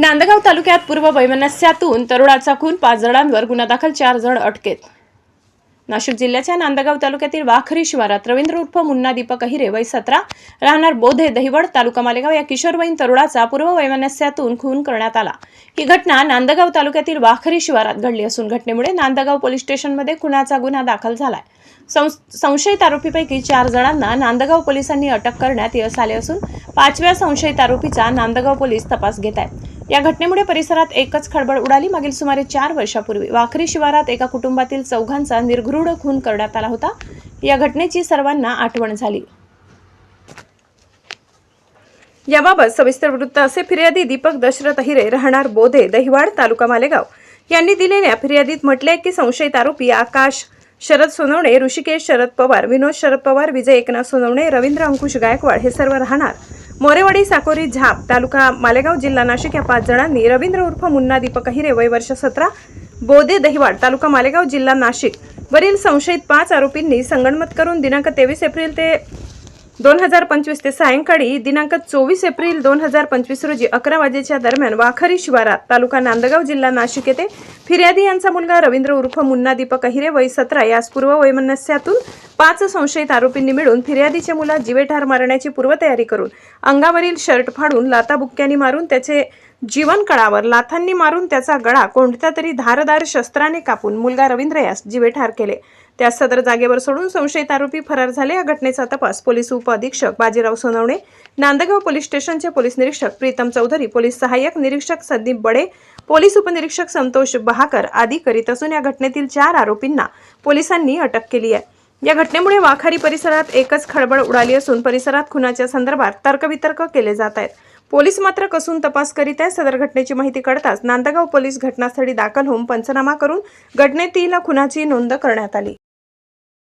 नांदगाव तालुक्यात पूर्व वैमनस्यातून तरुणाचा खून पाच जणांवर गुन्हा दाखल चार जण अटकेत. नाशिक जिल्ह्याच्या नांदगाव तालुक्यातील वाखरी शिवारात रवींद्र उर्फ मुन्ना दीपक अहिरे वय सतरा राहणार बोधे दहिवड तालुका मालेगाव या किशोरवयीन तरुणाचा पूर्व वैमनस्यातून खून करण्यात आला. ही घटना नांदगाव तालुक्यातील वाखरी शिवारात घडली असून घटनेमुळे नांदगाव पोलीस स्टेशनमध्ये खुनाचा गुन्हा दाखल झालाय. संशयित आरोपीपैकी चार जणांना नांदगाव पोलिसांनी अटक करण्यात यश आले असून पाचव्या संशयित आरोपीचा नांदगाव पोलीस तपास घेत आहेत या घटनेमुळे परिसरात एकच खळबळ उडाली. मागील सुमारे चार वर्षापूर्वी वाखरी शिवारात एका कुटुंबातील चौघांचा निर्घृढ खून करण्यात आला होता. या घटनेची सर्वांना आठवण झाली. याबाबत सविस्तर वृत्त असे फिर्यादी दीपक दशरथ अहिरे राहणार बोधे दहिवाड तालुका मालेगाव यांनी दिलेल्या फिर्यादीत म्हटले की संशयित आरोपी आकाश शरद सोनवणे ऋषिकेश शरद पवार विनोद शरद पवार विजय एकनाथ सोनवणे रवींद्र अंकुश गायकवाड हे सर्व राहणार. मोरेवाडी साकोरी झाप तालुका मालेगाव जिल्हा नाशिक या पाच जणांनी रवींद्र उर्फ मुन्ना दीपक हिरे वय वर्ष सतरा बोदे दहिवाड तालुका मालेगाव जिल्हा नाशिक. वरील संशयित पाच आरोपींनी संगणमत करून दिनांक तेवीस एप्रिल ते दोन हजार पंचवीस ते सायंकाळी दिनांक चोवीस एप्रिल दोन हजार पंचवीस रोजी अकरा वाजेच्या दरम्यान वाखरी शिवारात तालुका नांदगाव जिल्हा नाशिक येथे फिर्यादी यांचा मुलगा रवींद्र उर्फ मुन्ना दीपक अहिरे वय सतरा यास पूर्व वैमनस्यातून पाच संशयित आरोपींनी मिळून फिर्यादीच्या मुला जीवेठार मारण्याची पूर्वतयारी करून अंगावरील शर्ट फाडून लाताबुक्क्यांनी मारून त्याचे जीवन कळावर लाथांनी मारून त्याचा गळा कोणत्या तरी धारदार शस्त्राने कापून मुलगा रवींद्र यास जीवेठार केले. त्या सदर जागेवर सोडून संशयित आरोपी फरार झाले. या घटनेचा तपास पोलीस उपअधीक्षक बाजीराव सोनवणे नांदगाव पोलीस स्टेशनचे पोलीस निरीक्षक प्रीतम चौधरी पोलीस सहाय्यक निरीक्षक संदीप बडे पोलीस उपनिरीक्षक संतोष बहाकर आदी करीत असून या घटनेतील चार आरोपींना पोलिसांनी अटक केली आहे. या घटनेमुळे वाखारी परिसरात एकच खळबळ उडाली असून परिसरात खुनाच्या संदर्भात तर्कवितर्क केले जात आहेत. पोलीस मात्र कसून तपास करीत आहे सदर घटनेची माहिती कळताच नांदगाव पोलीस घटनास्थळी दाखल होऊन पंचनामा करून घटनेतील खुनाची नोंद करण्यात आली.